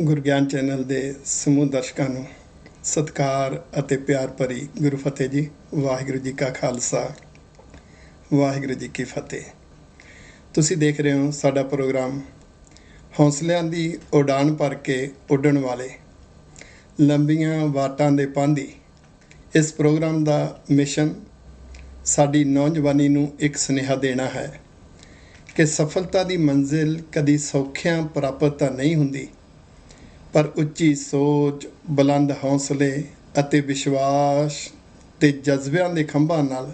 Gurgyan channel ਦੇ ਸਮੂਹ ਦਰਸ਼ਕਾਂ ਨੂੰ ਸਤਿਕਾਰ ਅਤੇ ਪਿਆਰ ਭਰੀ ਗੁਰੂ ਫਤਿਹ ਜੀ, ਵਾਹਿਗੁਰੂ ਜੀ ਕਾ ਖਾਲਸਾ, ਵਾਹਿਗੁਰੂ ਜੀ ਕੀ ਫਤਿਹ। ਤੁਸੀਂ ਦੇਖ ਰਹੇ ਹੋ ਸਾਡਾ ਪ੍ਰੋਗਰਾਮ ਹੌਸਲਿਆਂ ਦੀ ਉਡਾਨ ਭਰ ਕੇ ਉੱਡਣ ਵਾਲੇ ਲੰਬੀਆਂ ਵਾਟਾਂ ਦੇ ਪਾਂਦੀ ਇਸ ਪ੍ਰੋਗਰਾਮ ਦਾ ਮਿਸ਼ਨ ਸਾਡੀ ਨੌਜਵਾਨੀ ਨੂੰ ਇੱਕ ਸੁਨੇਹਾ ਦੇਣਾ ਹੈ ਕਿ ਸਫਲਤਾ ਦੀ ਮੰਜ਼ਿਲ ਕਦੀ ਸੌਖਿਆਂ ਪ੍ਰਾਪਤ ਤਾਂ ਨਹੀਂ ਹੁੰਦੀ ਪਰ ਉੱਚੀ ਸੋਚ, ਬੁਲੰਦ ਹੌਸਲੇ ਅਤੇ ਵਿਸ਼ਵਾਸ ਤੇ ਜਜ਼ਬਿਆਂ ਦੇ ਖੰਭਾਂ ਨਾਲ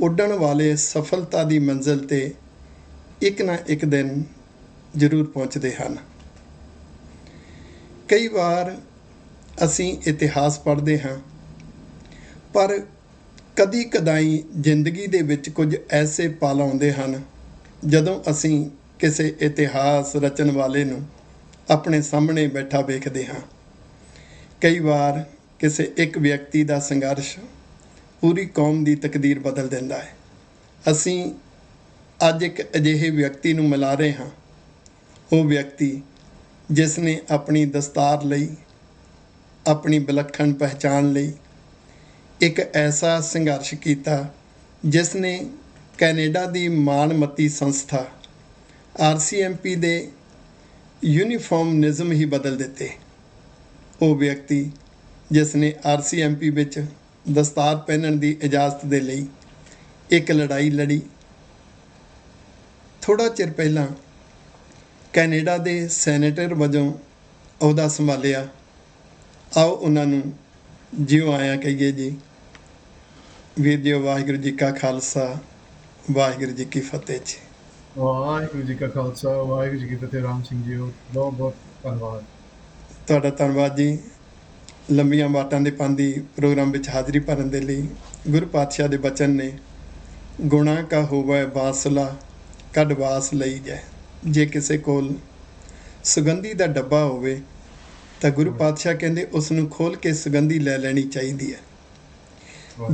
ਉੱਡਣ ਵਾਲੇ ਸਫਲਤਾ ਦੀ ਮੰਜ਼ਿਲ ਤੇ ਇੱਕ ਨਾ ਇੱਕ ਦਿਨ ਜ਼ਰੂਰ ਪਹੁੰਚਦੇ ਹਨ। ਕਈ ਵਾਰ ਅਸੀਂ ਇਤਿਹਾਸ ਪੜ੍ਹਦੇ ਹਾਂ, ਪਰ ਕਦੀ ਕਦਾਈ ਜ਼ਿੰਦਗੀ ਦੇ ਵਿੱਚ ਕੁਝ ਐਸੇ ਪਲ ਆਉਂਦੇ ਹਨ ਜਦੋਂ ਅਸੀਂ ਕਿਸੇ ਇਤਿਹਾਸ ਰਚਣ ਵਾਲੇ ਨੂੰ ਆਪਣੇ ਸਾਹਮਣੇ ਬੈਠਾ ਵੇਖਦੇ ਹਾਂ। ਕਈ ਵਾਰ ਕਿਸੇ ਇੱਕ ਵਿਅਕਤੀ ਦਾ ਸੰਘਰਸ਼ ਪੂਰੀ ਕੌਮ ਦੀ ਤਕਦੀਰ ਬਦਲ ਦਿੰਦਾ ਹੈ। ਅਸੀਂ ਅੱਜ ਇੱਕ ਅਜਿਹੇ ਵਿਅਕਤੀ ਨੂੰ ਮਿਲਾ ਰਹੇ ਹਾਂ। ਉਹ ਵਿਅਕਤੀ ਜਿਸ ਨੇ ਆਪਣੀ ਦਸਤਾਰ ਲਈ, ਆਪਣੀ ਵਿਲੱਖਣ ਪਹਿਚਾਨ ਲਈ ਇੱਕ ਐਸਾ ਸੰਘਰਸ਼ ਕੀਤਾ ਜਿਸ ਨੇ ਕੈਨੇਡਾ ਦੀ ਮਾਣਮੱਤੀ ਸੰਸਥਾ ਆਰਸੀਐਮਪੀ ਦੇ ਯੂਨੀਫਾਰਮ ਨਿਯਮ ਹੀ ਬਦਲ ਦਿੱਤੇ। ਉਹ ਵਿਅਕਤੀ, ਜਿਸ ਨੇ ਆਰਸੀਐਮਪੀ ਵਿੱਚ ਦਸਤਾਰ ਪਹਿਨਣ ਦੀ ਇਜਾਜ਼ਤ ਦੇ ਲਈ ਇੱਕ ਲੜਾਈ ਲੜੀ ਥੋੜਾ ਚਿਰ ਪਹਿਲਾਂ ਕੈਨੇਡਾ ਦੇ ਸੈਨੇਟਰ ਵਜੋਂ ਅਹੁਦਾ ਸੰਭਾਲਿਆ। ਆਓ ਉਹਨਾਂ ਨੂੰ ਜਿਉ ਆਇਆ ਕਹੀਏ ਜੀ। ਵੀਰ ਜੀ, ਵਾਹਿਗੁਰੂ ਜੀ ਕਾ ਖਾਲਸਾ, ਵਾਹਿਗੁਰੂ ਜੀ ਕੀ ਫਤਿਹ ਜੀ। ਵਾਹਿਗੁਰੂ ਜੀ ਕਾ ਖਾਲਸਾ ਵਾਹਿਗੁਰੂ ਜੀ ਕੀ ਫਤਿਹ ਰਾਮ ਸਿੰਘ ਜੀ ਬਹੁਤ ਬਹੁਤ ਧੰਨਵਾਦ। ਤੁਹਾਡਾ ਧੰਨਵਾਦ ਜੀ। ਲੰਬੀਆਂ ਬਾਟਾਂ ਦੇ ਪਾਂਦੀ ਪ੍ਰੋਗਰਾਮ ਵਿੱਚ ਹਾਜ਼ਰੀ ਭਰਨ ਦੇ ਲਈ ਗੁਰੂ ਪਾਤਸ਼ਾਹ ਦੇ ਬਚਨ ਨੇ ਗੁਣਾ ਕਾ ਹੋਵੇ ਬਾਸਲਾ ਕੱਢ ਵਾਸ ਲਈ ਜਾਏ ਜੇ ਕਿਸੇ ਕੋਲ ਸੁਗੰਧੀ ਦਾ ਡੱਬਾ ਹੋਵੇ ਤਾਂ ਗੁਰੂ ਪਾਤਸ਼ਾਹ ਕਹਿੰਦੇ ਉਸ ਨੂੰ ਖੋਲ ਕੇ ਸੁਗੰਧੀ ਲੈ ਲੈਣੀ ਚਾਹੀਦੀ ਹੈ।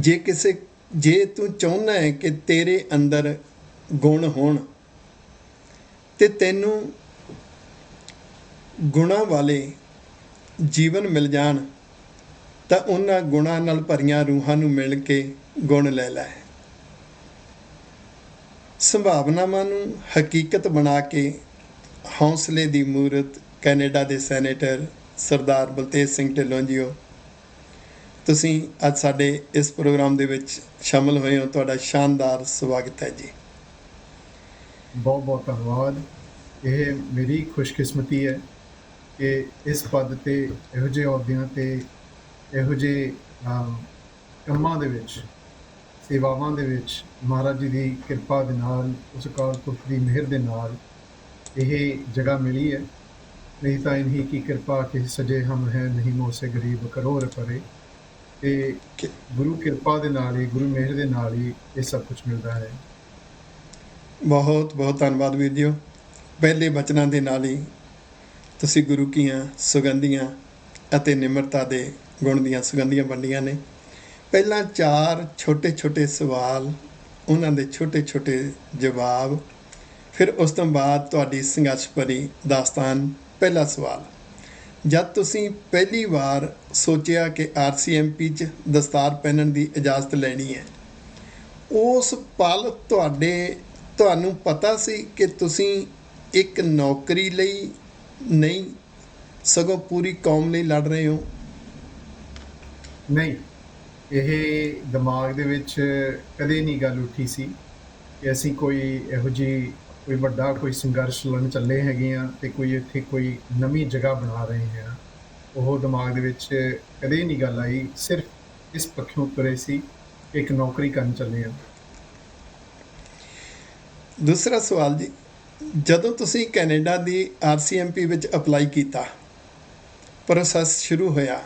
ਜੇ ਕਿਸੇ ਜੇ ਤੂੰ ਚਾਹੁੰਦਾ ਹੈ ਕਿ ਤੇਰੇ ਅੰਦਰ ਗੁਣ ਹੋਣ ਅਤੇ ਤੈਨੂੰ ਗੁਣਾਂ ਵਾਲੇ ਜੀਵਨ ਮਿਲ ਜਾਣ, ਤਾਂ ਉਹਨਾਂ ਗੁਣਾਂ ਨਾਲ ਭਰੀਆਂ ਰੂਹਾਂ ਨੂੰ ਮਿਲ ਕੇ ਗੁਣ ਲੈ ਲੈ। ਸੰਭਾਵਨਾਵਾਂ ਨੂੰ ਹਕੀਕਤ ਬਣਾ ਕੇ ਹੌਸਲੇ ਦੀ ਮੂਰਤ ਕੈਨੇਡਾ ਦੇ ਸੈਨੇਟਰ ਸਰਦਾਰ ਬਲਤੇਜ ਸਿੰਘ ਢਿੱਲੋਂ ਜੀਓ। ਤੁਸੀਂ ਅੱਜ ਸਾਡੇ ਇਸ ਪ੍ਰੋਗਰਾਮ ਦੇ ਵਿੱਚ ਸ਼ਾਮਲ ਹੋਏ ਹੋ। ਤੁਹਾਡਾ ਸ਼ਾਨਦਾਰ ਸਵਾਗਤ ਹੈ ਜੀ। ਬਹੁਤ ਬਹੁਤ ਧੰਨਵਾਦ। ਇਹ ਮੇਰੀ ਖੁਸ਼ਕਿਸਮਤੀ ਹੈ ਕਿ ਇਸ ਪਦ ਤੇ ਇਹੋ ਜਿਹੇ ਅਹੁਦਿਆਂ ਤੇ ਇਹੋ ਜਿਹੇ ਕੰਮਾਂ ਦੇ ਵਿੱਚ, ਸੇਵਾਵਾਂ ਦੇ ਵਿੱਚ ਮਹਾਰਾਜ ਜੀ ਦੀ ਕਿਰਪਾ ਦੇ ਨਾਲ, ਉਸ ਕਾਲ ਪੁਰਖ ਦੀ ਮਿਹਰ ਦੇ ਨਾਲ ਇਹ ਜਗ੍ਹਾ ਮਿਲੀ ਹੈ। ਨਹੀਂ ਤਾਂ ਇਨਹੀ ਕੀ ਕਿਰਪਾ ਕਿ ਸਜੇ ਹਮ ਹੈ ਨਹੀਂ ਮੋਸੇ ਗਰੀਬ ਕਰੋੜ ਪਰੇ। ਤੇ ਗੁਰੂ ਕਿਰਪਾ ਦੇ ਨਾਲ ਹੀ, ਗੁਰੂ ਮਿਹਰ ਦੇ ਨਾਲ ਹੀ ਇਹ ਸਭ ਕੁਝ ਮਿਲਦਾ ਹੈ। ਬਹੁਤ ਬਹੁਤ ਧੰਨਵਾਦ ਵੀਰ ਜੀਓ। ਪਹਿਲੇ ਬਚਨਾਂ ਦੇ ਨਾਲ ਹੀ ਤੁਸੀਂ ਗੁਰੂ ਕੀਆਂ, ਸੁਗੰਧੀਆਂ ਅਤੇ ਨਿਮਰਤਾ ਦੇ ਗੁਣ ਦੀਆਂ ਸੁਗੰਧੀਆਂ ਵੰਡੀਆਂ ਨੇ। ਪਹਿਲਾਂ ਚਾਰ ਛੋਟੇ ਛੋਟੇ ਸਵਾਲ, ਉਹਨਾਂ ਦੇ ਛੋਟੇ ਛੋਟੇ ਜਵਾਬ, ਫਿਰ ਉਸ ਤੋਂ ਬਾਅਦ ਤੁਹਾਡੀ ਸੰਘਰਸ਼ ਭਰੀ ਦਾਸਤਾਨ, ਪਹਿਲਾ ਸਵਾਲ। ਜਦ ਤੁਸੀਂ ਪਹਿਲੀ ਵਾਰ ਸੋਚਿਆ ਕਿ ਆਰਸੀਐਮਪੀ 'ਚ ਦਸਤਾਰ ਪਹਿਨਣ ਦੀ ਇਜਾਜ਼ਤ ਲੈਣੀ ਹੈ, ਉਸ ਪਲ ਤੁਹਾਡੇ ਤੁਹਾਨੂੰ ਪਤਾ ਸੀ ਕਿ ਤੁਸੀਂ ਇੱਕ ਨੌਕਰੀ ਲਈ ਨਹੀਂ, ਸਗੋਂ ਪੂਰੀ ਕੌਮ ਲਈ ਲੜ ਰਹੇ ਹੋ? ਨਹੀਂ। ਇਹ ਦਿਮਾਗ ਦੇ ਵਿੱਚ ਕਦੇ ਨਹੀਂ ਗੱਲ ਉੱਠੀ ਸੀ ਕਿ ਅਸੀਂ ਕੋਈ ਇਹੋ ਜਿਹੀ, ਕੋਈ ਵੱਡਾ ਕੋਈ ਸੰਘਰਸ਼ ਲੜਨ ਚੱਲੇ ਹੈਗੇ ਆ ਤੇ ਕੋਈ ਇੱਥੇ ਕੋਈ ਨਵੀਂ ਜਗ੍ਹਾ ਬਣਾ ਰਹੇ ਹਾਂ। ਉਹ ਦਿਮਾਗ ਦੇ ਵਿੱਚ ਕਦੇ ਨਹੀਂ ਗੱਲ ਆਈ। ਸਿਰਫ ਇਸ ਪੱਖੋਂ ਤੁਰੇ ਸੀ ਇੱਕ ਨੌਕਰੀ ਕਰਨ ਚੱਲੇ ਆ ਦੂਸਰਾ ਸਵਾਲ ਜੀ, ਜਦੋਂ ਤੁਸੀਂ ਕੈਨੇਡਾ ਦੀ ਆਰਸੀਐਮਪੀ ਵਿੱਚ ਅਪਲਾਈ ਕੀਤਾ, ਪ੍ਰੋਸੈਸ ਸ਼ੁਰੂ ਹੋਇਆ,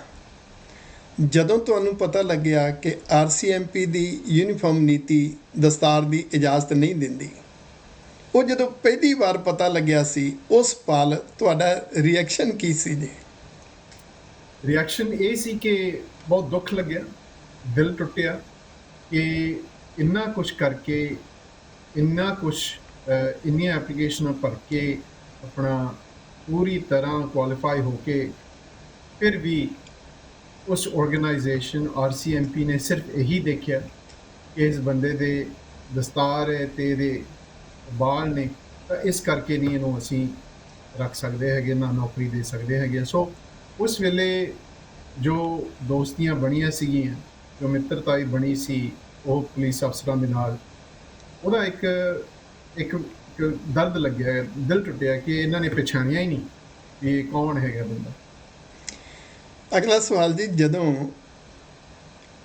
ਜਦੋਂ ਤੁਹਾਨੂੰ ਪਤਾ ਲੱਗਿਆ ਕਿ ਆਰਸੀਐਮਪੀ ਦੀ ਯੂਨੀਫਾਰਮ ਨੀਤੀ ਦਸਤਾਰ ਦੀ ਇਜਾਜ਼ਤ ਨਹੀਂ ਦਿੰਦੀ, ਉਹ ਜਦੋਂ ਪਹਿਲੀ ਵਾਰ ਪਤਾ ਲੱਗਿਆ ਸੀ, ਉਸ ਪਲ ਤੁਹਾਡਾ ਰਿਐਕਸ਼ਨ ਕੀ ਸੀ ਜੀ? ਰਿਐਕਸ਼ਨ ਇਹ ਸੀ ਕਿ ਬਹੁਤ ਦੁੱਖ ਲੱਗਿਆ, ਦਿਲ ਟੁੱਟਿਆ ਕਿ ਇੰਨਾ ਕੁਝ ਕਰਕੇ ਇੰਨਾ ਕੁਝ ਇੰਨੀਆਂ ਐਪਲੀਕੇਸ਼ਨਾਂ ਭਰ ਕੇ ਆਪਣਾ ਪੂਰੀ ਤਰ੍ਹਾਂ ਕੁਆਲੀਫਾਈ ਹੋ ਕੇ ਫਿਰ ਵੀ ਉਸ ਆਰਗੇਨਾਈਜੇਸ਼ਨ ਆਰਸੀਐਮਪੀ ਨੇ ਸਿਰਫ ਇਹੀ ਦੇਖਿਆ ਕਿ ਇਸ ਬੰਦੇ ਦੇ ਦਸਤਾਰ ਹੈ ਤੇ ਇਹਦੇ ਬਾਲ ਨੇ, ਤਾਂ ਇਸ ਕਰਕੇ ਨਹੀਂ ਇਹਨੂੰ ਅਸੀਂ ਰੱਖ ਸਕਦੇ ਹੈਗੇ, ਨਾ ਨੌਕਰੀ ਦੇ ਸਕਦੇ ਹੈਗੇ। ਸੋ ਉਸ ਵੇਲੇ ਜੋ ਦੋਸਤੀਆਂ ਬਣੀਆਂ ਸੀਗੀਆਂ, ਜੋ ਮਿੱਤਰਤਾਈ ਬਣੀ ਸੀ, ਉਹ ਪੁਲਿਸ ਅਫਸਰਾਂ ਦੇ ਨਾਲ ਉਹਦਾ ਇੱਕ ਇੱਕ ਦਰਦ ਲੱਗਿਆ ਦਿਲ ਟੁੱਟਿਆ ਕਿ ਇਹਨਾਂ ਨੇ ਪਛਾਣਿਆ ਹੀ ਨਹੀਂ ਇਹ ਕੌਣ ਹੈਗਾ ਬੰਦਾ। ਅਗਲਾ ਸਵਾਲ ਜੀ ਜਦੋਂ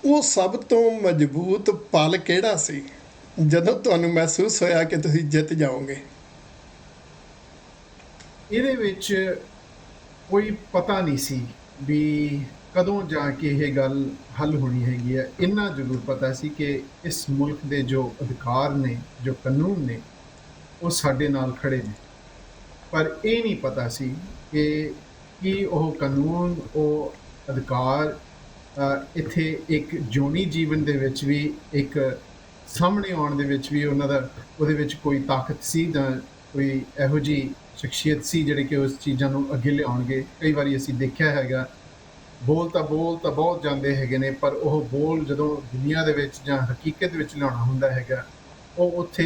ਉਹ ਸਭ ਤੋਂ ਮਜ਼ਬੂਤ ਪਲ ਕਿਹੜਾ ਸੀ? ਜਦੋਂ ਤੁਹਾਨੂੰ ਮਹਿਸੂਸ ਹੋਇਆ ਕਿ ਤੁਸੀਂ ਜਿੱਤ ਜਾਓਗੇ? ਇਹਦੇ ਵਿੱਚ ਕੋਈ ਪਤਾ ਨਹੀਂ ਸੀ ਵੀ ਕਦੋਂ ਜਾ ਕੇ ਇਹ ਗੱਲ ਹੱਲ ਹੋਣੀ ਹੈਗੀ ਹੈ? ਇੰਨਾ ਜ਼ਰੂਰ ਪਤਾ ਸੀ ਕਿ ਇਸ ਮੁਲਕ ਦੇ ਜੋ ਅਧਿਕਾਰ ਨੇ, ਜੋ ਕਾਨੂੰਨ ਨੇ, ਉਹ ਸਾਡੇ ਨਾਲ ਖੜੇ ਨੇ। ਪਰ ਇਹ ਨਹੀਂ ਪਤਾ ਸੀ ਕਿ ਕੀ ਉਹ ਕਾਨੂੰਨ, ਉਹ ਅਧਿਕਾਰ ਇੱਥੇ ਇੱਕ ਜੋਨੀ ਜੀਵਨ ਦੇ ਵਿੱਚ ਵੀ, ਇੱਕ ਸਾਹਮਣੇ ਆਉਣ ਦੇ ਵਿੱਚ ਵੀ ਉਹਨਾਂ ਦਾ, ਉਹਦੇ ਵਿੱਚ ਕੋਈ ਤਾਕਤ ਸੀ ਜਾਂ ਕੋਈ ਇਹੋ ਜੀ ਸ਼ਖਸੀਅਤ ਸੀ ਜਿਹੜੇ ਕਿ ਉਸ ਚੀਜ਼ਾਂ ਨੂੰ ਅੱਗੇ ਲਿਆਉਣਗੇ? ਕਈ ਵਾਰੀ ਅਸੀਂ ਦੇਖਿਆ ਹੈਗਾ ਬੋਲ ਤਾਂ ਬੋਲ ਤਾਂ ਬਹੁਤ ਜਾਂਦੇ ਹੈਗੇ ਨੇ ਪਰ ਉਹ ਬੋਲ ਜਦੋਂ ਦੁਨੀਆ ਦੇ ਵਿੱਚ ਜਾਂ ਹਕੀਕਤ ਵਿੱਚ ਲਿਆਉਣਾ ਹੁੰਦਾ ਹੈਗਾ ਉਹ ਉੱਥੇ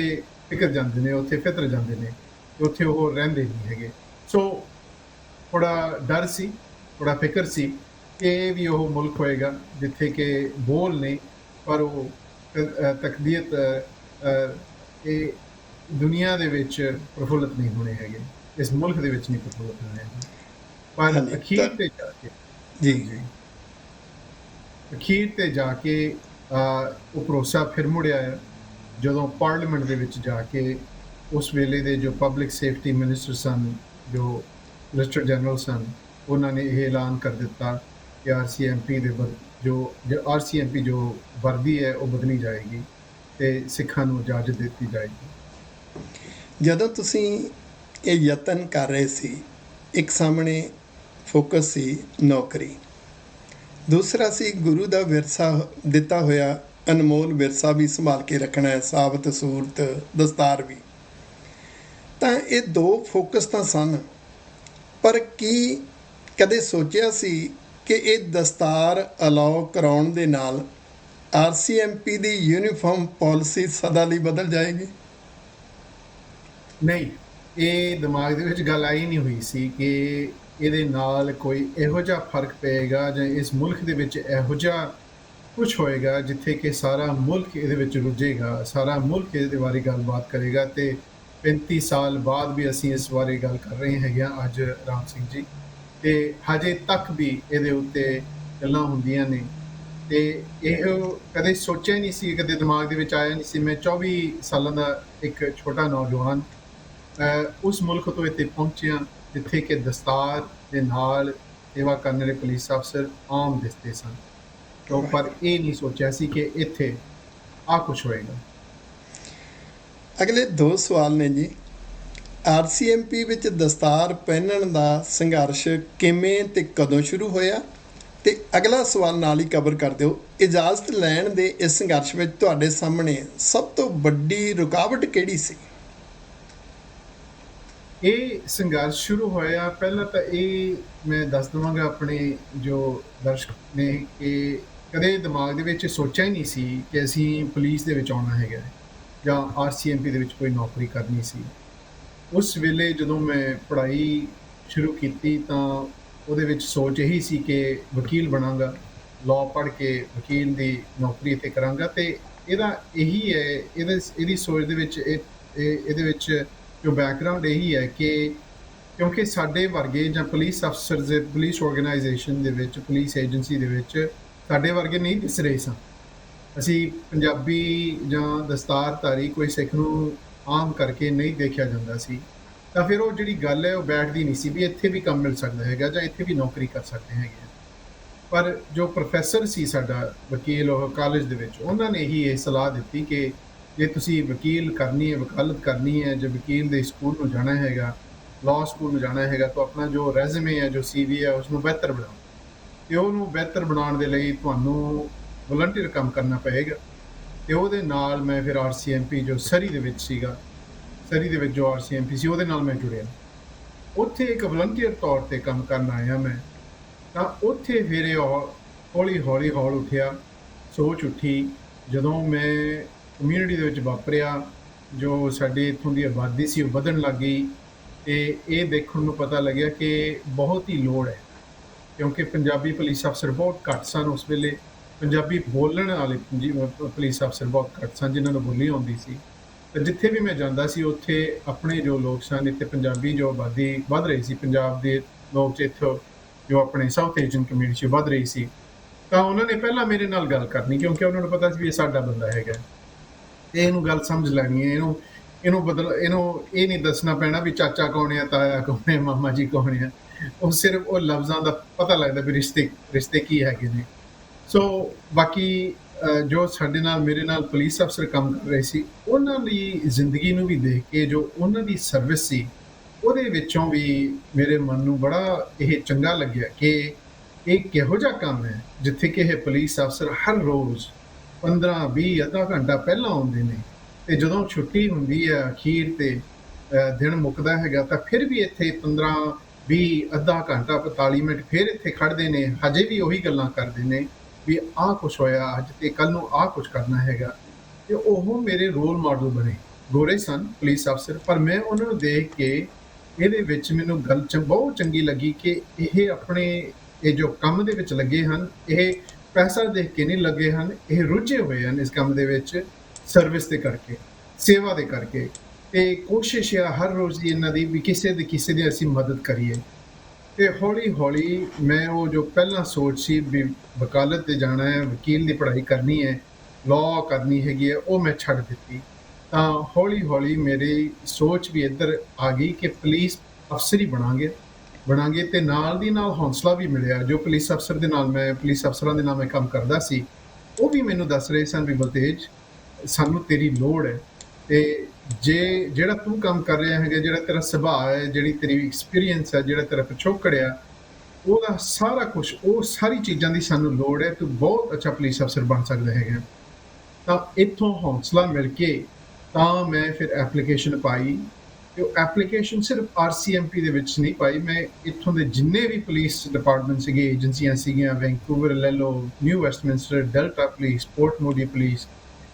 ਫਿਕਰ ਜਾਂਦੇ ਨੇ ਉੱਥੇ ਫਿਤਰ ਜਾਂਦੇ ਨੇ ਉੱਥੇ ਉਹ ਰਹਿੰਦੇ ਨਹੀਂ ਹੈਗੇ। ਸੋ ਥੋੜਾ ਡਰ ਸੀ ਥੋੜਾ ਫਿਕਰ ਸੀ ਕਿ ਇਹ ਵੀ ਉਹ ਮੁਲਕ ਹੋਏਗਾ ਜਿੱਥੇ ਕਿ ਬੋਲ ਨੇ ਪਰ ਉਹ ਤਕਦੀਅਤ ਇਹ ਦੁਨੀਆ ਦੇ ਵਿੱਚ ਪ੍ਰਫੁੱਲਤ ਨਹੀਂ ਹੋਣੇ ਹੈਗੇ ਇਸ ਮੁਲਕ ਦੇ ਵਿੱਚ ਨਹੀਂ ਪ੍ਰਫੁੱਲਤ ਹੋਣੇ ਹੈਗੇ। ਪਰ ਅਖੀਰ ਤੇ ਜਾ ਕੇ ਜੀ ਜੀ। ਅਖੀਰ ਤੇ ਜਾ ਕੇ ਉਹ ਭਰੋਸਾ ਫਿਰ ਮੁੜਿਆ ਹੈ ਜਦੋਂ ਪਾਰਲੀਮੈਂਟ ਦੇ ਵਿੱਚ ਜਾ ਕੇ, ਉਸ ਵੇਲੇ ਦੇ ਜੋ ਪਬਲਿਕ ਸੇਫਟੀ ਮਿਨਿਸਟਰ ਸਨ, ਜੋ ਮਿਨਿਸਟਰ ਜਨਰਲ ਸਨ, ਉਹਨਾਂ ਨੇ ਇਹ ਐਲਾਨ ਕਰ ਦਿੱਤਾ ਕਿ ਆਰਸੀਐਮਪੀ ਦੇ ਬਦ- ਜੋ ਜੋ ਆਰਸੀਐਮਪੀ ਜੋ ਵਰਦੀ ਹੈ, ਉਹ ਬਦਲੀ ਜਾਏਗੀ ਤੇ ਸਿੱਖਾਂ ਨੂੰ ਇਜਾਜ਼ਤ ਦਿੱਤੀ ਜਾਏਗੀ। ਜਦੋਂ ਤੁਸੀਂ ਇਹ ਯਤਨ ਕਰ ਰਹੇ ਸੀ, ਇੱਕ ਸਾਹਮਣੇ ਫੋਕਸ ਸੀ ਨੌਕਰੀ। ਦੂਸਰਾ ਸੀ ਗੁਰੂ ਦਾ ਵਿਰਸਾ ਦਿੱਤਾ ਹੋਇਆ ਅਨਮੋਲ ਵਿਰਸਾ ਵੀ ਸੰਭਾਲ ਕੇ ਰੱਖਣਾ ਹੈ, ਸਾਬਤ, ਸੂਰਤ, ਦਸਤਾਰ ਵੀ। ਤਾਂ ਇਹ ਦੋ ਫੋਕਸ ਤਾਂ ਸਨ, ਪਰ ਕੀ ਕਦੇ ਸੋਚਿਆ ਸੀ ਕਿ ਇਹ ਦਸਤਾਰ ਅਲਾਉ ਕਰਾਉਣ ਦੇ ਨਾਲ ਆਰਸੀਐਮਪੀ ਦੀ ਯੂਨੀਫਾਰਮ ਪਾਲਿਸੀ ਸਦਾ ਲਈ ਬਦਲ ਜਾਏਗੀ? ਨਹੀਂ, ਇਹ ਦਿਮਾਗ ਦੇ ਵਿੱਚ ਗੱਲ ਆਈ ਨਹੀਂ ਹੋਈ ਸੀ ਕਿ ਇਹਦੇ ਨਾਲ ਕੋਈ ਇਹੋ ਜਿਹਾ ਫ਼ਰਕ ਪਏਗਾ ਜਾਂ ਇਸ ਮੁਲਕ ਦੇ ਵਿੱਚ ਇਹੋ ਜਿਹਾ ਕੁਝ ਹੋਏਗਾ ਜਿੱਥੇ ਕਿ ਸਾਰਾ ਮੁਲਕ ਇਹਦੇ ਵਿੱਚ ਰੁੱਝੇਗਾ, ਸਾਰਾ ਮੁਲਕ ਇਹਦੇ ਬਾਰੇ ਗੱਲਬਾਤ ਕਰੇਗਾ ਤੇ 35 ਸਾਲ ਬਾਅਦ ਵੀ ਅਸੀਂ ਇਸ ਬਾਰੇ ਗੱਲ ਕਰ ਰਹੇ ਹੈਗੇ ਹਾਂ ਅੱਜ ਰਾਮ ਸਿੰਘ ਜੀ ਤੇ ਹਜੇ ਤੱਕ ਵੀ ਇਹਦੇ ਉੱਤੇ ਗੱਲਾਂ ਹੁੰਦੀਆਂ ਨੇ ਤੇ ਇਹ ਕਦੇ ਸੋਚਿਆ ਨਹੀਂ ਸੀ, ਕਦੇ ਦਿਮਾਗ ਦੇ ਵਿੱਚ ਆਇਆ ਨਹੀਂ ਸੀ। ਮੈਂ 24 ਸਾਲਾਂ ਦਾ ਇੱਕ ਛੋਟਾ ਨੌਜਵਾਨ ਉਸ ਮੁਲਕ ਤੋਂ ਇੱਥੇ ਪਹੁੰਚਿਆ ਜਿੱਥੇ ਕਿ ਦਸਤਾਰ ਦੇ ਨਾਲ ਸੇਵਾ ਕਰਨ ਵਾਲੇ ਪੁਲਿਸ ਅਫਸਰ ਆਮ ਦਿਸਦੇ ਸਨ। ਤੋਂ ਪਰ ਇਹ ਨਹੀਂ ਸੋਚਿਆ ਸੀ ਕਿ ਇੱਥੇ ਆ ਕੁਝ ਹੋਏਗਾ। ਅਗਲੇ ਦੋ ਸਵਾਲ ਨੇ ਜੀ। ਆਰਸੀਐਮਪੀ ਵਿੱਚ ਦਸਤਾਰ ਪਹਿਨਣ ਦਾ ਸੰਘਰਸ਼ ਕਿਵੇਂ ਤੇ ਕਦੋਂ ਸ਼ੁਰੂ ਹੋਇਆ? ਤੇ ਅਗਲਾ ਸਵਾਲ ਨਾਲ ਹੀ ਕਵਰ ਕਰ ਦਿਓ। ਇਜਾਜ਼ਤ ਲੈਣ ਦੇ ਇਸ ਸੰਘਰਸ਼ ਵਿੱਚ ਤੁਹਾਡੇ ਸਾਹਮਣੇ ਸਭ ਤੋਂ ਵੱਡੀ ਰੁਕਾਵਟ ਕਿਹੜੀ ਸੀ? ਇਹ ਸੰਘਰਸ਼ ਸ਼ੁਰੂ ਹੋਇਆ, ਪਹਿਲਾਂ ਤਾਂ ਇਹ ਮੈਂ ਦੱਸ ਦਵਾਂਗਾ ਆਪਣੇ ਜੋ ਦਰਸ਼ਕ ਨੇ, ਕਿ ਕਦੇ ਦਿਮਾਗ ਦੇ ਵਿੱਚ ਸੋਚਿਆ ਹੀ ਨਹੀਂ ਸੀ ਕਿ ਅਸੀਂ ਪੁਲਿਸ ਦੇ ਵਿੱਚ ਆਉਣਾ ਹੈਗਾ ਜਾਂ ਆਰਸੀਐਮਪੀ ਦੇ ਵਿੱਚ ਕੋਈ ਨੌਕਰੀ ਕਰਨੀ ਸੀ। ਉਸ ਵੇਲੇ ਜਦੋਂ ਮੈਂ ਪੜ੍ਹਾਈ ਸ਼ੁਰੂ ਕੀਤੀ ਤਾਂ ਉਹਦੇ ਵਿੱਚ ਸੋਚ ਇਹੀ ਸੀ ਕਿ ਵਕੀਲ ਬਣਾਂਗਾ ਲਾਅ ਪੜ੍ਹ ਕੇ ਵਕੀਲ ਦੀ ਨੌਕਰੀ ਇੱਥੇ ਕਰਾਂਗਾ ਤੇ ਇਹਦਾ ਇਹੀ ਹੈ, ਇਹਦੇ, ਇਹਦੀ ਸੋਚ ਦੇ ਵਿੱਚ ਇਹ- ਇਹਦੇ ਵਿੱਚ ਜੋ ਬੈਕਗ੍ਰਾਉਂਡ ਇਹੀ ਹੈ ਕਿ ਕਿਉਂਕਿ ਸਾਡੇ ਵਰਗੇ ਜਾਂ ਪੁਲਿਸ ਅਫਸਰ ਦੇ ਪੁਲਿਸ ਆਰਗੇਨਾਈਜੇਸ਼ਨ ਦੇ ਵਿੱਚ ਪੁਲਿਸ ਏਜੰਸੀ ਦੇ ਵਿੱਚ ਸਾਡੇ ਵਰਗੇ ਨਹੀਂ ਦਿਸ ਰਹੇ ਸਨ ਅਸੀਂ ਪੰਜਾਬੀ ਜਾਂ ਦਸਤਾਰਧਾਰੀ ਕੋਈ ਸਿੱਖ ਨੂੰ ਆਮ ਕਰਕੇ ਨਹੀਂ ਦੇਖਿਆ ਜਾਂਦਾ ਸੀ, ਤਾਂ ਫਿਰ ਉਹ ਜਿਹੜੀ ਗੱਲ ਹੈ ਉਹ ਬੈਠਦੀ ਨਹੀਂ ਸੀ ਵੀ ਇੱਥੇ ਵੀ ਕੰਮ ਮਿਲ ਸਕਦਾ ਹੈਗਾ ਜਾਂ ਇੱਥੇ ਵੀ ਨੌਕਰੀ ਕਰ ਸਕਦੇ ਹੈਗੇ ਹਾਂ। ਪਰ ਜੋ ਪ੍ਰੋਫੈਸਰ ਸੀ ਸਾਡਾ ਵਕੀਲ ਉਹ ਕਾਲਜ ਦੇ ਵਿੱਚ, ਉਹਨਾਂ ਨੇ ਹੀ ਇਹ ਸਲਾਹ ਦਿੱਤੀ ਕਿ ਜੇ ਤੁਸੀਂ ਵਕੀਲ ਕਰਨੀ ਹੈ, ਵਕਾਲਤ ਕਰਨੀ ਹੈ, ਜੇ ਵਕੀਲ ਦੇ ਸਕੂਲ ਨੂੰ ਜਾਣਾ ਹੈਗਾ ਲਾਅ ਸਕੂਲ ਨੂੰ ਜਾਣਾ ਹੈਗਾ, ਤਾਂ ਆਪਣਾ ਜੋ ਰੈਜ਼ਮੇ ਹੈ, ਜੋ ਸੀਵੀ ਹੈ ਉਸ ਨੂੰ ਬਿਹਤਰ ਬਣਾਓ। ਤੇ ਉਹਨੂੰ ਬਿਹਤਰ ਬਣਾਉਣ ਦੇ ਲਈ ਤੁਹਾਨੂੰ ਵਲੰਟੀਅਰ ਕੰਮ ਕਰਨਾ ਪਏਗਾ। ਤੇ ਉਹਦੇ ਨਾਲ ਮੈਂ ਫਿਰ ਆਰਸੀਐਮਪੀ ਜੋ ਸਰੀ ਦੇ ਵਿੱਚ ਸੀਗਾ, ਸਰੀ ਦੇ ਵਿੱਚ ਜੋ ਆਰਸੀਐਮਪੀ ਸੀ, ਉਹਦੇ ਨਾਲ ਮੈਂ ਜੁੜਿਆ। ਉੱਥੇ ਇੱਕ ਵਲੰਟੀਅਰ ਤੌਰ ਤੇ ਕੰਮ ਕਰਨ ਆਇਆ ਮੈਂ। ਤਾਂ ਉੱਥੇ ਫਿਰ ਇਹ ਹੌਲੀ ਹੌਲੀ ਹੌਲ ਉੱਠਿਆ, ਸੋਚ ਉੱਠੀ। ਜਦੋਂ ਮੈਂ ਕਮਿਊਨਿਟੀ ਦੇ ਵਿੱਚ ਵਾਪਰਿਆ, ਜੋ ਸਾਡੇ ਇੱਥੋਂ ਦੀ ਆਬਾਦੀ ਸੀ ਉਹ ਵਧਣ ਲੱਗ ਗਈ ਤੇ ਇਹ ਦੇਖਣ ਨੂੰ ਪਤਾ ਲੱਗਿਆ ਕਿ ਬਹੁਤ ਹੀ ਲੋੜ ਹੈ, ਕਿਉਂਕਿ ਪੰਜਾਬੀ ਪੁਲਿਸ ਅਫਸਰ ਬਹੁਤ ਘੱਟ ਸਨ ਉਸ ਵੇਲੇ। ਪੰਜਾਬੀ ਬੋਲਣ ਵਾਲੇ ਜੀ- ਪੁਲਿਸ ਅਫਸਰ ਬਹੁਤ ਘੱਟ ਸਨ ਜਿਨ੍ਹਾਂ ਨੂੰ ਬੋਲੀ ਆਉਂਦੀ ਸੀ। ਤੇ ਜਿੱਥੇ ਵੀ ਮੈਂ ਜਾਂਦਾ ਸੀ, ਉੱਥੇ ਆਪਣੇ ਜੋ ਲੋਕ ਸਨ, ਇੱਥੇ ਪੰਜਾਬੀ ਜੋ ਆਬਾਦੀ ਵੱਧ ਰਹੀ ਸੀ, ਪੰਜਾਬ ਦੇ ਲੋਕ ਇੱਥੋਂ ਜੋ ਆਪਣੇ ਸਾਊਥ ਏਸ਼ੀਅਨ ਕਮਿਊਨਿਟੀ ਵੱਧ ਰਹੀ ਸੀ। ਤਾਂ ਉਹਨਾਂ ਨੇ ਪਹਿਲਾਂ ਮੇਰੇ ਨਾਲ ਗੱਲ ਕਰਨੀ, ਕਿਉਂਕਿ ਉਹਨਾਂ ਨੂੰ ਪਤਾ ਸੀ ਵੀ ਇਹ ਸਾਡਾ ਬੰਦਾ ਹੈਗਾ। ਇਹਨੂੰ ਗੱਲ ਸਮਝ ਲੈਣੀ ਹੈ, ਇਹਨੂੰ ਇਹਨੂੰ ਬਦਲ, ਇਹਨੂੰ ਇਹ ਨਹੀਂ ਦੱਸਣਾ ਪੈਣਾ ਵੀ ਚਾਚਾ ਕੌਣ ਹੈ, ਤਾਇਆ ਕੌਣ ਹੈ, ਮਾਮਾ ਜੀ ਕੌਣ ਹੈ। ਉਹ ਸਿਰਫ ਉਹ ਲਫ਼ਜ਼ਾਂ ਦਾ ਪਤਾ ਲੱਗਦਾ ਵੀ ਰਿਸ਼ਤੇ ਰਿਸ਼ਤੇ ਕੀ ਹੈਗੇ ਨੇ। ਸੋ ਬਾਕੀ ਜੋ ਸਾਡੇ ਨਾਲ, ਮੇਰੇ ਨਾਲ ਪੁਲਿਸ ਅਫਸਰ ਕੰਮ ਕਰ ਰਹੇ ਸੀ, ਉਹਨਾਂ ਦੀ ਜ਼ਿੰਦਗੀ ਨੂੰ ਵੀ ਦੇਖ ਕੇ, ਜੋ ਉਹਨਾਂ ਦੀ ਸਰਵਿਸ ਸੀ, ਉਹਦੇ ਵਿੱਚੋਂ ਵੀ ਮੇਰੇ ਮਨ ਨੂੰ ਬੜਾ ਇਹ ਚੰਗਾ ਲੱਗਿਆ ਕਿ ਇਹ ਕਿਹੋ ਜਿਹਾ ਕੰਮ ਹੈ, ਜਿੱਥੇ ਕਿ ਇਹ ਪੁਲਿਸ ਅਫਸਰ ਹਰ ਰੋਜ਼ 15 20 ਅੱਧਾ ਘੰਟਾ ਪਹਿਲਾਂ ਆਉਂਦੇ ਨੇ। ਤੇ ਜਦੋਂ ਛੁੱਟੀ ਹੁੰਦੀ ਹੈ ਅਖੀਰ ਤੇ ਦਿਨ ਮੁੱਕਦਾ ਹੈਗਾ, ਤਾਂ ਫਿਰ ਵੀ ਇੱਥੇ 15 20 ਅੱਧਾ ਘੰਟਾ 45 ਮਿੰਟ ਫਿਰ ਇੱਥੇ ਖੜਦੇ ਨੇ। ਹਜੇ ਵੀ ਉਹੀ ਗੱਲਾਂ ਕਰਦੇ ਨੇ ਵੀ ਆਹ ਕੁਛ ਹੋਇਆ ਅੱਜ ਤੇ ਕੱਲ ਨੂੰ ਆਹ ਕੁਛ ਕਰਨਾ ਹੈਗਾ। ਤੇ ਉਹ ਮੇਰੇ ਰੋਲ ਮਾਡਲ ਬਣੇ। ਗੋਰੇ ਸਨ, ਪੁਲਿਸ ਅਫਸਰ, ਪਰ ਮੈਂ ਉਹਨਾਂ ਨੂੰ ਦੇਖ ਕੇ ਇਹਦੇ ਵਿੱਚ ਮੈਨੂੰ ਗੱਲ ਚ ਬਹੁਤ ਚੰਗੀ ਲੱਗੀ ਕਿ ਇਹ ਆਪਣੇ, ਇਹ ਜੋ ਕੰਮ ਦੇ ਵਿੱਚ ਲੱਗੇ ਹਨ, ਇਹ ਪੈਸਾ ਦੇਖ ਕੇ ਨਹੀਂ ਲੱਗੇ ਹਨ, ਇਹ ਰੁੱਝੇ ਹੋਏ ਹਨ ਇਸ ਕੰਮ ਦੇ ਵਿੱਚ ਸਰਵਿਸ ਦੇ ਕਰਕੇ, ਸੇਵਾ ਦੇ ਕਰਕੇ। ਇਹ ਕੋਸ਼ਿਸ਼ ਹੈ ਹਰ ਰੋਜ਼ ਦੀ ਇਹਨਾਂ ਦੀ ਵੀ ਕਿਸੇ ਦੇ ਕਿਸੇ ਦੀ ਅਸੀਂ ਮਦਦ ਕਰੀਏ। ਤੇ ਹੌਲੀ ਹੌਲੀ ਮੈਂ ਉਹ ਜੋ ਪਹਿਲਾਂ ਸੋਚ ਸੀ ਵੀ ਵਕਾਲਤ ਤੇ ਜਾਣਾ ਹੈ, ਵਕੀਲ ਦੀ ਪੜ੍ਹਾਈ ਕਰਨੀ ਹੈ ਲਾਅ ਕਰਨੀ ਹੈਗੀ ਹੈ, ਉਹ ਮੈਂ ਛੱਡ ਦਿੱਤੀ। ਤਾਂ ਹੌਲੀ ਹੌਲੀ ਮੇਰੀ ਸੋਚ ਵੀ ਇੱਧਰ ਆ ਗਈ ਕਿ ਪੁਲਿਸ ਅਫਸਰ ਹੀ ਬਣਾਂਗੇ। ਬਣਾਂਗੇ ਤੇ ਨਾਲ ਦੀ ਨਾਲ ਹੌਸਲਾ ਵੀ ਮਿਲਿਆ, ਜੋ ਪੁਲਿਸ ਅਫਸਰ ਦੇ ਨਾਲ ਮੈਂ, ਪੁਲਿਸ ਅਫਸਰਾਂ ਦੇ ਨਾਲ ਮੈਂ ਕੰਮ ਕਰਦਾ ਸੀ, ਉਹ ਵੀ ਮੈਨੂੰ ਦੱਸ ਰਹੇ ਸਨ ਵੀ ਬਲਤੇਜ, ਸਾਨੂੰ ਤੇਰੀ ਲੋੜ ਹੈ ਤੇ ਜੇ ਜਿਹੜਾ ਤੂੰ ਕੰਮ ਕਰ ਰਿਹਾ ਹੈਗਾ, ਜਿਹੜਾ ਤੇਰਾ ਸੁਭਾਅ ਹੈ, ਜਿਹੜੀ ਤੇਰੀ ਐਕਸਪੀਰੀਅੰਸ ਹੈ, ਜਿਹੜਾ ਤੇਰਾ ਪਿਛੋਕੜ ਆ ਉਹਦਾ ਸਾਰਾ ਕੁਝ ਉਹ ਸਾਰੀ ਚੀਜ਼ਾਂ ਦੀ ਸਾਨੂੰ ਲੋੜ ਹੈ, ਤੂੰ ਬਹੁਤ ਅੱਛਾ ਪੁਲਿਸ ਅਫਸਰ ਬਣ ਸਕਦਾ ਹੈਗਾ। ਤਾਂ ਇੱਥੋਂ ਹੌਸਲਾ ਮਿਲ ਕੇ ਤਾਂ ਮੈਂ ਫਿਰ ਐਪਲੀਕੇਸ਼ਨ ਪਾਈ ਐਪਲੀਕੇਸ਼ਨ ਸਿਰਫ ਆਰਸੀਐਮਪੀ ਦੇ ਵਿੱਚ ਨਹੀਂ ਪਾਈ ਮੈਂ ਇੱਥੋਂ ਦੇ ਜਿੰਨੇ ਵੀ ਪੁਲਿਸ ਡਿਪਾਰਟਮੈਂਟ ਸੀਗੇ ਏਜੰਸੀਆਂ ਸੀਗੀਆਂ ਵੈਂਕੂਵਰ ਲੈਲੋ New Westminster Delta police Port Moody police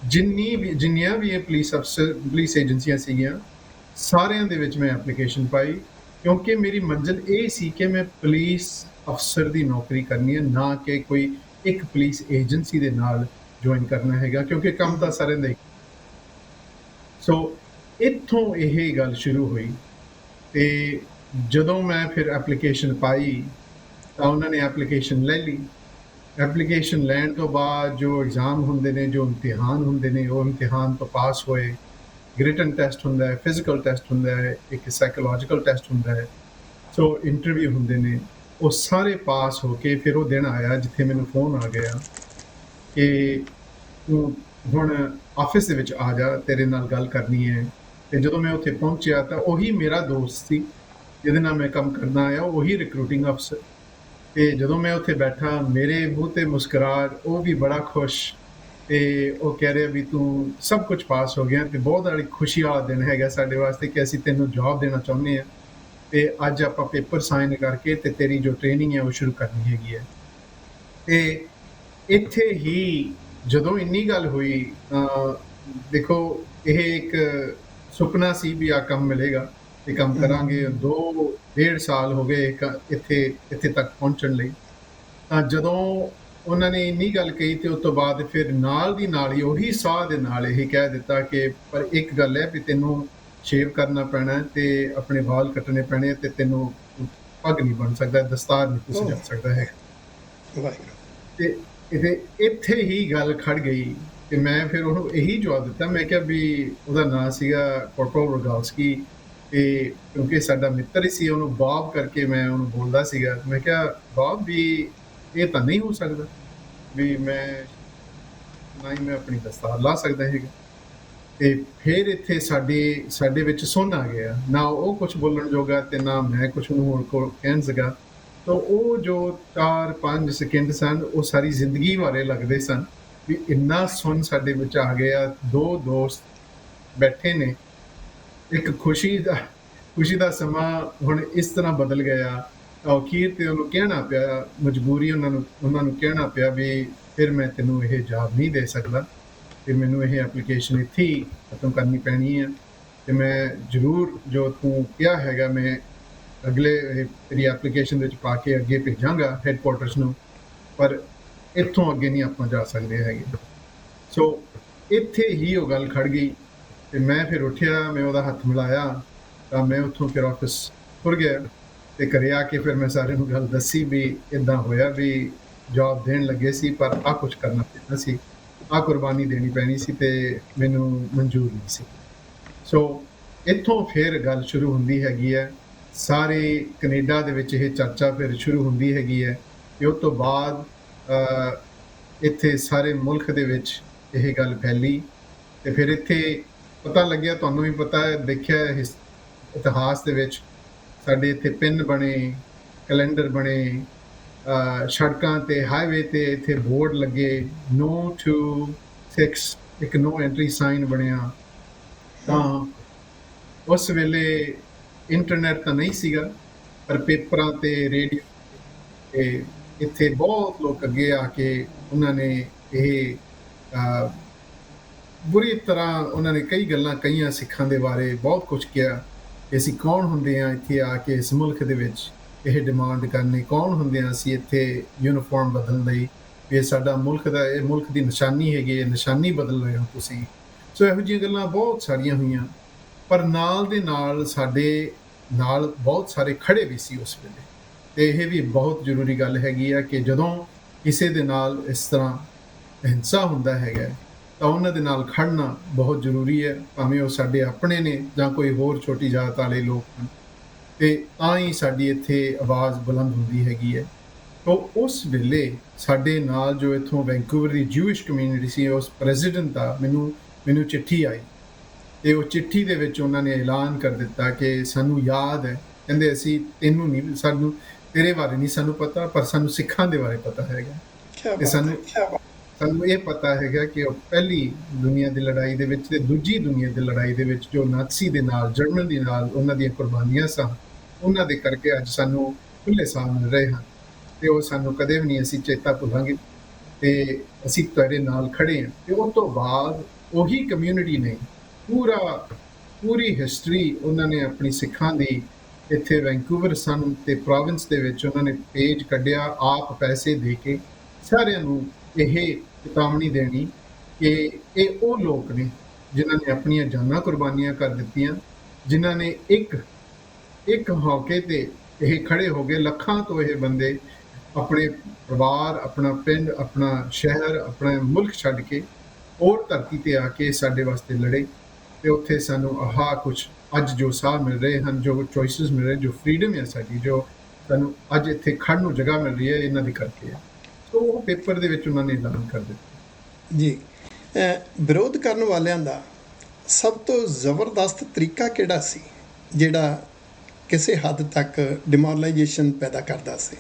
ਜਿੰਨੀ ਵੀ, ਜਿੰਨੀਆਂ ਵੀ ਇਹ ਪੁਲਿਸ ਅਫਸਰ ਪੁਲਿਸ ਏਜੰਸੀਆਂ ਸੀਗੀਆਂ, ਸਾਰਿਆਂ ਦੇ ਵਿੱਚ ਮੈਂ ਐਪਲੀਕੇਸ਼ਨ ਪਾਈ, ਕਿਉਂਕਿ ਮੇਰੀ ਮੰਜ਼ਿਲ ਇਹ ਸੀ ਕਿ ਮੈਂ ਪੁਲਿਸ ਅਫਸਰ ਦੀ ਨੌਕਰੀ ਕਰਨੀ ਹੈ, ਨਾ ਕਿ ਕੋਈ ਇੱਕ ਪੁਲਿਸ ਏਜੰਸੀ ਦੇ ਨਾਲ ਜੁਆਇਨ ਕਰਨਾ ਹੈਗਾ, ਕਿਉਂਕਿ ਕੰਮ ਤਾਂ ਸਾਰਿਆਂ ਦਾ ਹੀ ਸੋ ਇੱਥੋਂ ਇਹ ਗੱਲ ਸ਼ੁਰੂ ਹੋਈ ਤੇ ਜਦੋਂ ਮੈਂ ਫਿਰ ਐਪਲੀਕੇਸ਼ਨ ਪਾਈ ਤਾਂ ਉਹਨਾਂ ਨੇ ਐਪਲੀਕੇਸ਼ਨ ਲੈ ਲਈ। ਐਪਲੀਕੇਸ਼ਨ ਲੈਣ ਤੋਂ ਬਾਅਦ ਜੋ ਐਗਜ਼ਾਮ ਹੁੰਦੇ ਨੇ, ਜੋ ਇਮਤਿਹਾਨ ਹੁੰਦੇ ਨੇ, ਉਹ ਇਮਤਿਹਾਨ ਤੋਂ ਪਾਸ ਹੋਏ। ਰਿਟਨ ਟੈਸਟ ਹੁੰਦਾ ਹੈ ਫਿਜ਼ੀਕਲ ਟੈਸਟ ਹੁੰਦਾ ਹੈ, ਇੱਕ ਸਾਈਕੋਲੋਜੀਕਲ ਟੈਸਟ ਹੁੰਦਾ ਹੈ। ਸੋ ਇੰਟਰਵਿਊ ਹੁੰਦੇ ਨੇ, ਉਹ ਸਾਰੇ ਪਾਸ ਹੋ ਕੇ ਫਿਰ ਉਹ ਦਿਨ ਆਇਆ ਜਿੱਥੇ ਮੈਨੂੰ ਫੋਨ ਆ ਗਿਆ ਕਿ ਤੂੰ ਹੁਣ ਆਫਿਸ ਦੇ ਵਿੱਚ ਆ ਜਾ, ਤੇਰੇ ਨਾਲ ਗੱਲ ਕਰਨੀ ਹੈ। ਤੇ ਜਦੋਂ ਮੈਂ ਉੱਥੇ ਪਹੁੰਚਿਆ ਤਾਂ ਉਹੀ ਮੇਰਾ ਦੋਸਤ ਸੀ, ਜਿਹਦੇ ਨਾਲ ਮੈਂ ਕੰਮ ਕਰਨਾ ਆਇਆ, ਉਹੀ ਰਿਕਰੂਟਿੰਗ ਅਫਸਰ ਤੇ ਜਦੋਂ ਮੈਂ ਉੱਥੇ ਬੈਠਾ, ਮੇਰੇ ਮੂੰਹ ਤੇ ਮੁਸਕਰਾਹਟ, ਉਹ ਵੀ ਬੜਾ ਖੁਸ਼ ਤੇ ਉਹ ਕਹਿ ਰਿਹਾ ਵੀ ਤੂੰ ਸਭ ਕੁਝ ਪਾਸ ਹੋ ਗਿਆ ਤੇ ਬਹੁਤ ਬੜੀ ਖੁਸ਼ੀ ਵਾਲਾ ਦਿਨ ਹੈਗਾ ਸਾਡੇ ਵਾਸਤੇ ਕਿ ਅਸੀਂ ਤੈਨੂੰ ਜੌਬ ਦੇਣਾ ਚਾਹੁੰਦੇ ਹਾਂ। ਤੇ ਅੱਜ ਆਪਾਂ ਪੇਪਰ ਸਾਈਨ ਕਰਕੇ ਤੇ ਤੇਰੀ ਜੋ ਟ੍ਰੇਨਿੰਗ ਹੈ ਉਹ ਸ਼ੁਰੂ ਕਰਨੀ ਹੈਗੀ ਹੈ। ਤੇ ਇੱਥੇ ਹੀ ਜਦੋਂ ਇੰਨੀ ਗੱਲ ਹੋਈ ਤਾਂ ਦੇਖੋ, ਇਹ ਇੱਕ ਸੁਪਨਾ ਸੀ ਵੀ ਆ ਕੰਮ ਮਿਲੇਗਾ ਤੇ ਕੰਮ ਕਰਾਂਗੇ। ਦੋ ਡੇਢ ਸਾਲ ਹੋ ਗਏ ਇੱਥੇ ਇੱਥੇ ਤੱਕ ਪਹੁੰਚਣ ਲਈ। ਤਾਂ ਜਦੋਂ ਉਹਨਾਂ ਨੇ ਇੰਨੀ ਗੱਲ ਕਹੀ ਤੇ ਉਸ ਤੋਂ ਬਾਅਦ ਫਿਰ ਨਾਲ ਦੀ ਨਾਲ ਹੀ ਉਹੀ ਸਾਹ ਦੇ ਨਾਲ ਇਹ ਕਹਿ ਦਿੱਤਾ ਕਿ ਪਰ ਇੱਕ ਗੱਲ ਹੈ ਵੀ ਤੈਨੂੰ ਸ਼ੇਵ ਕਰਨਾ ਪੈਣਾ ਤੇ ਆਪਣੇ ਵਾਲ ਕੱਟਣੇ ਪੈਣੇ ਤੇ ਤੈਨੂੰ ਪੱਗ ਨਹੀਂ ਬਣ ਸਕਦਾ ਦਸਤਾਰ ਨਹੀਂ ਤੁਸੀਂ ਜਪ ਸਕਦਾ ਹੈ ਵਾਹਿਗੁਰੂ। ਤੇ ਇਹਦੇ ਇੱਥੇ ਹੀ ਗੱਲ ਖੜ ਗਈ। ਤੇ ਮੈਂ ਫਿਰ ਉਹਨੂੰ ਇਹੀ ਜਵਾਬ ਦਿੱਤਾ। ਮੈਂ ਕਿਹਾ ਵੀ ਉਹਦਾ ਨਾਂ ਸੀਗਾ ਕੋਟੋ ਰੋਗਾਲਸਕੀ ਤੇ ਕਿਉਂਕਿ ਸਾਡਾ ਮਿੱਤਰ ਹੀ ਸੀ, ਉਹਨੂੰ ਬਾਬ ਕਰਕੇ ਮੈਂ ਉਹਨੂੰ ਬੋਲਦਾ ਸੀਗਾ। ਮੈਂ ਕਿਹਾ ਬਾਬ ਵੀ ਇਹ ਤਾਂ ਨਹੀਂ ਹੋ ਸਕਦਾ ਵੀ ਮੈਂ ਨਾ ਹੀ ਮੈਂ ਆਪਣੀ ਦਸਤਾਰ ਲਾ ਸਕਦਾ ਹੈਗਾ। ਤੇ ਫਿਰ ਇੱਥੇ ਸਾਡੇ ਸਾਡੇ ਵਿੱਚ ਸੁਣ ਆ ਗਿਆ। ਨਾ ਉਹ ਕੁਝ ਬੋਲਣ ਜੋਗਾ ਤੇ ਨਾ ਮੈਂ ਕੁਝ ਨੂੰ ਹੋਰ ਕੋਲ ਕਹਿਣ ਸਗਾ ਤਾਂ ਉਹ ਜੋ 4-5 ਸਕਿੰਟ ਸਨ, ਉਹ ਸਾਰੀ ਜ਼ਿੰਦਗੀ ਬਾਰੇ ਲੱਗਦੇ ਸਨ। ਵੀ ਇੰਨਾ ਸੁਣ ਸਾਡੇ ਵਿੱਚ ਆ ਗਿਆ ਦੋ ਦੋਸਤ ਬੈਠੇ ਨੇ। ਇੱਕ ਖੁਸ਼ੀ ਦਾ ਖੁਸ਼ੀ ਦਾ ਸਮਾਂ ਹੁਣ ਇਸ ਤਰ੍ਹਾਂ ਬਦਲ ਗਿਆ। ਤਾਂ ਤੇ ਉਹਨੂੰ ਕਹਿਣਾ ਪਿਆ, ਮਜਬੂਰੀ ਉਹਨਾਂ ਨੂੰ ਉਹਨਾਂ ਨੂੰ ਕਹਿਣਾ ਪਿਆ ਵੀ ਫਿਰ ਮੈਂ ਤੈਨੂੰ ਇਹ ਜਵਾਬ ਨਹੀਂ ਦੇ ਸਕਦਾ। ਤੇ ਮੈਨੂੰ ਇਹ ਐਪਲੀਕੇਸ਼ਨ ਇੱਥੇ ਹੀ ਖਤਮ ਕਰਨੀ ਪੈਣੀ ਹੈ ਤੇ ਮੈਂ ਜ਼ਰੂਰ ਜੋ ਤੂੰ ਕਿਹਾ ਹੈਗਾ, ਮੈਂ ਅਗਲੇ ਤੇਰੀ ਐਪਲੀਕੇਸ਼ਨ ਵਿੱਚ ਪਾ ਕੇ ਅੱਗੇ ਭੇਜਾਂਗਾ ਹੈੱਡਕੁਆਰਟਰਸ ਨੂੰ। ਪਰ ਇੱਥੋਂ ਅੱਗੇ ਨਹੀਂ ਆਪਾਂ ਜਾ ਸਕਦੇ ਹੈਗੇ। ਸੋ ਇੱਥੇ ਹੀ ਉਹ ਗੱਲ ਖੜ ਗਈ ਤੇ ਮੈਂ ਫਿਰ ਉੱਠਿਆ, ਮੈਂ ਉਹਦਾ ਹੱਥ ਮਿਲਾਇਆ ਤਾਂ ਮੈਂ ਉੱਥੋਂ ਫਿਰ ਆਫਿਸ ਤੁਰ ਗਿਆ ਤੇ ਘਰੇ ਆ ਕੇ ਫਿਰ ਮੈਂ ਸਾਰਿਆਂ ਨੂੰ ਗੱਲ ਦੱਸੀ ਵੀ ਇਦਾਂ ਹੋਇਆ ਵੀ ਜੌਬ ਦੇਣ ਲੱਗੇ ਸੀ ਪਰ ਆ ਕੁਝ ਕਰਨਾ ਪੈਣਾ ਸੀ ਆ ਕੁਰਬਾਨੀ ਦੇਣੀ ਪੈਣੀ ਸੀ ਤੇ ਮੈਨੂੰ ਮਨਜ਼ੂਰ ਨਹੀਂ ਸੀ। ਸੋ ਇੱਥੋਂ ਫਿਰ ਗੱਲ ਸ਼ੁਰੂ ਹੁੰਦੀ ਹੈਗੀ ਹੈ। ਸਾਰੇ ਕੈਨੇਡਾ ਦੇ ਵਿੱਚ ਇਹ ਚਰਚਾ ਫਿਰ ਸ਼ੁਰੂ ਹੁੰਦੀ ਹੈਗੀ ਹੈ ਕਿ ਉਸ ਤੋਂ ਬਾਅਦ ਇੱਥੇ ਸਾਰੇ ਮੁਲਕ ਦੇ ਵਿੱਚ ਇਹ ਗੱਲ ਫੈਲੀ ਤੇ ਫਿਰ ਇੱਥੇ ਪਤਾ ਲੱਗਿਆ, ਤੁਹਾਨੂੰ ਵੀ ਪਤਾ ਹੈ, ਦੇਖਿਆ ਹੈ ਇਤਿਹਾਸ ਦੇ ਵਿੱਚ ਸਾਡੇ ਇੱਥੇ ਪਿੰਨ ਬਣੇ, ਕੈਲੰਡਰ ਬਣੇ ਸੜਕਾਂ ਤੇ ਹਾਈਵੇ ਤੇ ਇੱਥੇ ਬੋਰਡ ਲੱਗੇ ਨੋ ਟੂ 6 ਇੱਕ ਨੋ ਐਂਟਰੀ ਸਾਈਨ ਬਣਿਆ। ਤਾਂ ਉਸ ਵੇਲੇ ਇੰਟਰਨੈਟ ਤਾਂ ਨਹੀਂ ਸੀਗਾ, ਪਰ ਪੇਪਰਾਂ ਤੇ ਰੇਡੀਓ ਤੇ ਇੱਥੇ ਬਹੁਤ ਲੋਕ ਅੱਗੇ ਆ ਕੇ ਉਹਨਾਂ ਨੇ ਇਹ ਬੁਰੀ ਤਰ੍ਹਾਂ ਉਹਨਾਂ ਨੇ ਕਈ ਗੱਲਾਂ ਕਹੀਆਂ ਸਿੱਖਾਂ ਦੇ ਬਾਰੇ ਬਹੁਤ ਕੁਝ ਕਿਹਾ ਕਿ ਅਸੀਂ ਕੌਣ ਹੁੰਦੇ ਆ ਇੱਥੇ ਆ ਕੇ ਇਸ ਮੁਲਕ ਦੇ ਵਿੱਚ? ਇਹ ਡਿਮਾਂਡ ਕਰਨੀ ਕੌਣ ਹੁੰਦੇ ਆ ਅਸੀਂ ਇੱਥੇ ਯੂਨੀਫਾਰਮ ਬਦਲਣ ਲਈ? ਇਹ ਸਾਡਾ ਮੁਲਕ ਦਾ, ਇਹ ਮੁਲਕ ਦੀ ਨਿਸ਼ਾਨੀ ਹੈਗੀ ਇਹ ਨਿਸ਼ਾਨੀ ਬਦਲ ਰਹੇ ਹੋ ਤੁਸੀਂ। ਸੋ ਇਹੋ ਜਿਹੀਆਂ ਗੱਲਾਂ ਬਹੁਤ ਸਾਰੀਆਂ ਹੋਈਆਂ, ਪਰ ਨਾਲ ਦੇ ਨਾਲ ਸਾਡੇ ਨਾਲ ਬਹੁਤ ਸਾਰੇ ਖੜੇ ਵੀ ਸੀ ਉਸ ਵੇਲੇ। ਤੇ ਇਹ ਵੀ ਬਹੁਤ ਜ਼ਰੂਰੀ ਗੱਲ ਹੈਗੀ ਆ ਕਿ ਜਦੋਂ ਕਿਸੇ ਦੇ ਨਾਲ ਇਸ ਤਰ੍ਹਾਂ ਹਿੰਸਾ ਹੁੰਦਾ ਹੈਗਾ ਤਾਂ ਉਹਨਾਂ ਦੇ ਨਾਲ ਖੜਨਾ ਬਹੁਤ ਜ਼ਰੂਰੀ ਹੈ, ਭਾਵੇਂ ਉਹ ਸਾਡੇ ਆਪਣੇ ਨੇ ਜਾਂ ਕੋਈ ਹੋਰ ਛੋਟੀ ਜਾਤ ਵਾਲੇ ਲੋਕ ਹਨ। ਤੇ ਤਾਂ ਹੀ ਸਾਡੀ ਇੱਥੇ ਆਵਾਜ਼ ਬੁਲੰਦ ਹੁੰਦੀ ਹੈਗੀ ਹੈ। ਤੋਂ ਉਸ ਵੇਲੇ ਸਾਡੇ ਨਾਲ ਜੋ ਇੱਥੋਂ ਵੈਂਕੂਵਰ ਦੀ ਜੂਇਸ਼ ਕਮਿਊਨਿਟੀ ਸੀ, ਉਸ ਪ੍ਰੈਜ਼ੀਡੈਂਟ ਦਾ ਮੈਨੂੰ ਮੈਨੂੰ ਚਿੱਠੀ ਆਈ। ਤੇ ਉਹ ਚਿੱਠੀ ਦੇ ਵਿੱਚ ਉਹਨਾਂ ਨੇ ਐਲਾਨ ਕਰ ਦਿੱਤਾ ਕਿ ਸਾਨੂੰ ਯਾਦ ਹੈ। ਕਹਿੰਦੇ ਅਸੀਂ ਤੈਨੂੰ ਨਹੀਂ, ਸਾਨੂੰ ਤੇਰੇ ਬਾਰੇ ਨਹੀਂ ਸਾਨੂੰ ਪਤਾ ਪਰ ਸਾਨੂੰ ਸਿੱਖਾਂ ਦੇ ਬਾਰੇ ਪਤਾ ਹੈਗਾ। ਕੀ ਸਾਨੂੰ ਸਾਨੂੰ ਇਹ ਪਤਾ ਹੈਗਾ ਕਿ ਉਹ ਪਹਿਲੀ ਦੁਨੀਆ ਦੀ ਲੜਾਈ ਦੇ ਵਿੱਚ ਤੇ ਦੂਜੀ ਦੁਨੀਆ ਦੀ ਲੜਾਈ ਦੇ ਵਿੱਚ ਜੋ ਨਾਜ਼ੀ ਦੇ ਨਾਲ ਜਰਮਨ ਦੇ ਨਾਲ ਉਹਨਾਂ ਦੀਆਂ ਕੁਰਬਾਨੀਆਂ ਸਨ ਉਹਨਾਂ ਦੇ ਕਰਕੇ ਅੱਜ ਸਾਨੂੰ ਖੁੱਲੇ ਸਾਹ ਮਿਲ ਰਹੇ ਹਨ। ਤੇ ਉਹ ਸਾਨੂੰ ਕਦੇ ਵੀ ਨਹੀਂ ਅਸੀਂ ਚੇਤਾ ਭੁੱਲਾਂਗੇ। ਤੇ ਅਸੀਂ ਤੁਹਾਡੇ ਨਾਲ ਖੜੇ ਹਾਂ। ਤੇ ਉਸ ਤੋਂ ਬਾਅਦ ਉਹੀ ਕਮਿਊਨਿਟੀ ਨੇ ਪੂਰਾ ਪੂਰੀ ਹਿਸਟਰੀ ਉਹਨਾਂ ਨੇ ਆਪਣੀ ਸਿੱਖਾਂ ਦੀ ਇੱਥੇ ਵੈਂਕੂਵਰ ਸਨ ਤੇ ਪ੍ਰੋਵਿੰਸ ਦੇ ਵਿੱਚ ਉਹਨਾਂ ਨੇ ਪੇਜ ਕੱਢਿਆ, ਆਪ ਪੈਸੇ ਦੇ ਕੇ ਸਾਰਿਆਂ ਨੂੰ ਇਹ ਚੇਤਾਵਨੀ ਦੇਣੀ ਕਿ ਇਹ ਉਹ ਲੋਕ ਨੇ ਜਿਨ੍ਹਾਂ ਨੇ ਆਪਣੀਆਂ ਜਾਨਾਂ ਕੁਰਬਾਨੀਆਂ ਕਰ ਦਿੱਤੀਆਂ, ਜਿਨ੍ਹਾਂ ਨੇ ਇੱਕ ਇੱਕ ਮੌਕੇ ਤੇ ਇਹ ਖੜੇ ਹੋ ਗਏ ਲੱਖਾਂ ਤੋਂ ਇਹ ਬੰਦੇ ਆਪਣੇ ਪਰਿਵਾਰ, ਆਪਣਾ ਪਿੰਡ, ਆਪਣਾ ਸ਼ਹਿਰ, ਆਪਣਾ ਮੁਲਕ ਛੱਡ ਕੇ ਔਰ ਧਰਤੀ ਤੇ ਆ ਕੇ ਸਾਡੇ ਵਾਸਤੇ ਲੜੇ ਤੇ ਉੱਥੇ ਸਾਨੂੰ ਆਹਾ ਕੁਝ ਅੱਜ ਜੋ ਸਾਹ ਮਿਲ ਰਹੇ ਹਨ, ਜੋ ਚੋਇਸਸ ਮਿਲ ਰਹੇ, ਜੋ ਫਰੀडम ਹੈ ਸਾਡੀ, ਜੋ ਸਾਨੂੰ ਅੱਜ ਇੱਥੇ ਖੜਨ ਨੂੰ ਜਗ੍ਹਾ ਮਿਲ ਰਹੀ ਹੈ, ਇਹਨਾਂ ਦੇ ਕਰਕੇ ਹੈ। ਸੋ ਉਹ ਪੇਪਰ ਦੇ ਵਿੱਚ ਉਹਨਾਂ ਨੇ ਐਲਾਨ ਕਰ ਦਿੱਤਾ। ਜੀ ਵਿਰੋਧ ਕਰਨ ਵਾਲਿਆਂ ਦਾ ਸਭ ਤੋਂ ਜ਼ਬਰਦਸਤ ਤਰੀਕਾ ਕਿਹੜਾ ਸੀ, ਜਿਹੜਾ ਕਿਸੇ ਹੱਦ ਤੱਕ ਡਿਮੋਰਲਾਈਜੇਸ਼ਨ ਪੈਦਾ ਕਰਦਾ ਸੀ?